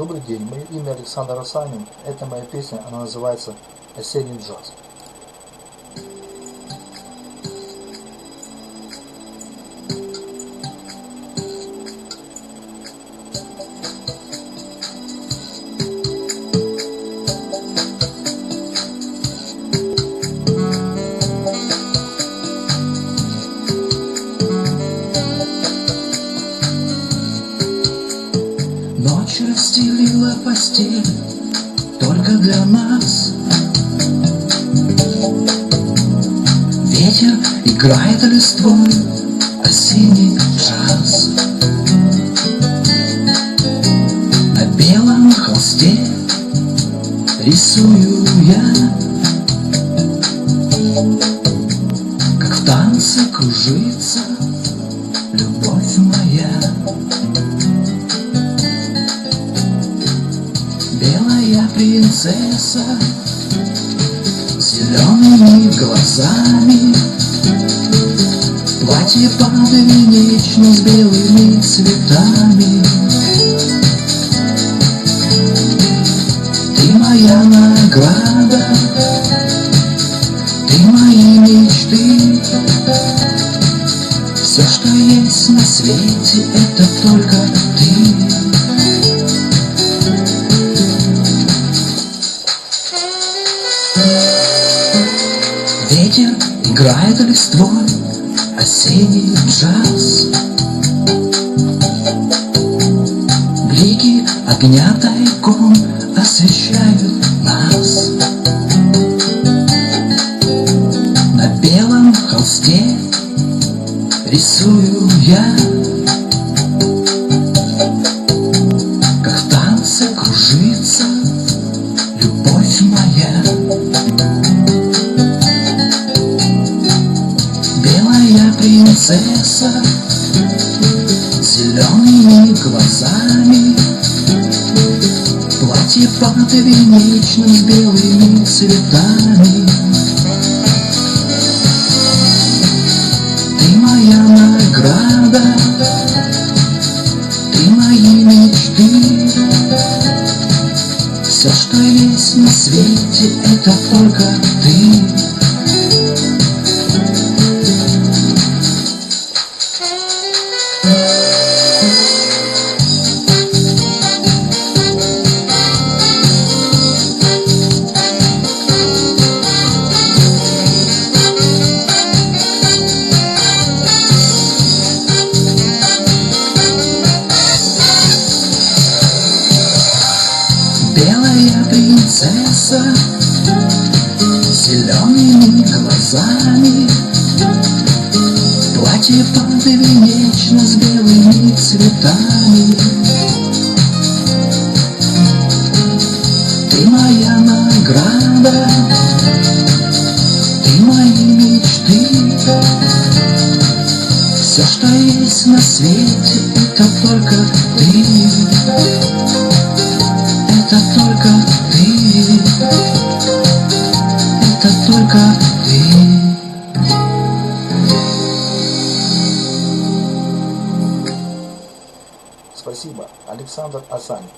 Добрый день, мое имя Александр Асанин. Это моя песня, она называется «Осенний джаз». Постель только для нас. Ветер играет листвой осенний джаз. На белом холсте рисую я Как в танце кружится любовь моя Белая принцесса с зелеными глазами. Платье подвенечно с белыми цветами. Ты моя награда, ты мои мечты. Все, что есть на свете, это только ты играет листвой осенний джаз? Блики огня тайком освещают нас. На белом холсте рисую я принцесса. Зелеными глазами. Платье подвенечно с белыми цветами. Ты моя награда, ты мои мечты. Все, что есть на свете, это только ты зелеными глазами. Платье подвенечно с белыми цветами. Ты моя награда, ты мои мечты. Все, что есть на свете, это только ты. Это только ты, Спасибо, Александр Асанин.